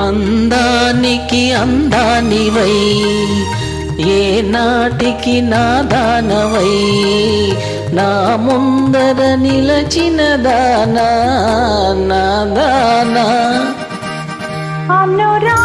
అందానికి అందానివై ఏ నాటికి నా దానవై నా ముందర నిలచిన దానా నా దానా. అనురా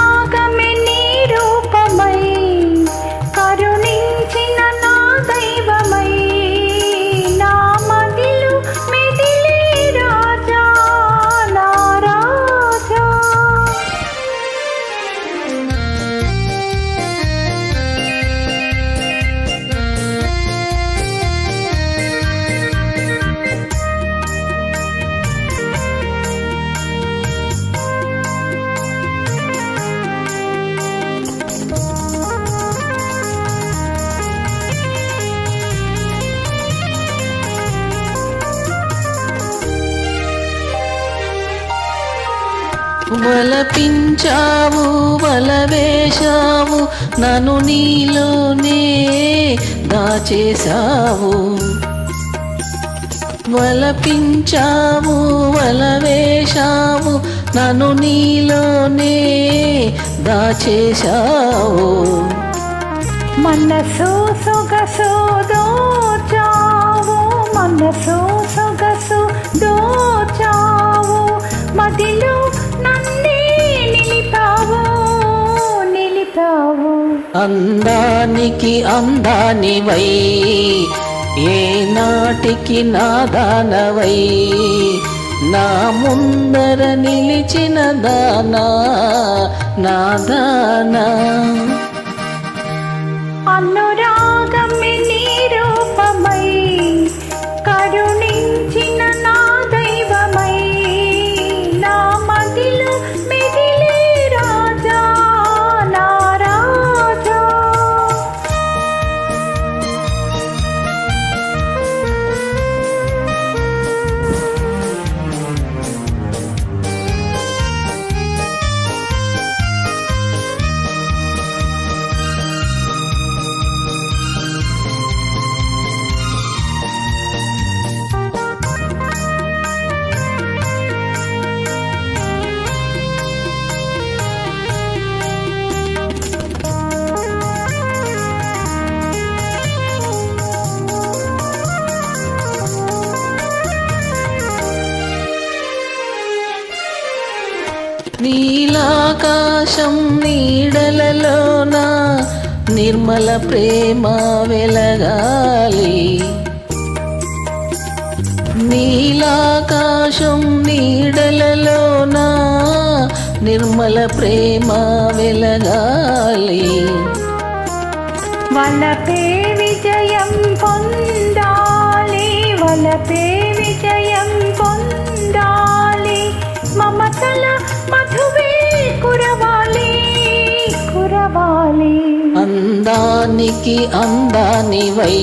వలపించావు వలవేశావు నన్ను నీలోనే దాచేశావు. వలపించావు వలవేశావు నన్ను నీలోనే దాచేశావు. మనసు సొగసు దోచావు మనసు సొగసు అందానికి అందానివై ఏ నాటికి నాదానవై నా ముందర నిలిచిన దానా నాదానా నీలాకాశం నీడలలోన నిర్మల ప్రేమ వెలగాలి. నీలాకాశం నీడలలోన నిర్మల ప్రేమ వెలగాలి. వలపే విజయం అందానికి అందానివై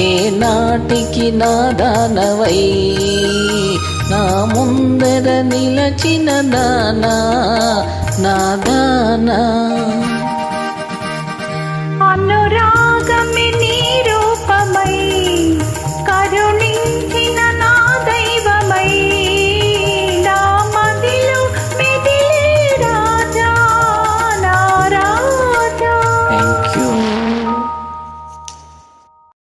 ఏ నాటికి నాదానవై నా ముందర నిలచిన దానా నా దానా. అనురాగమిని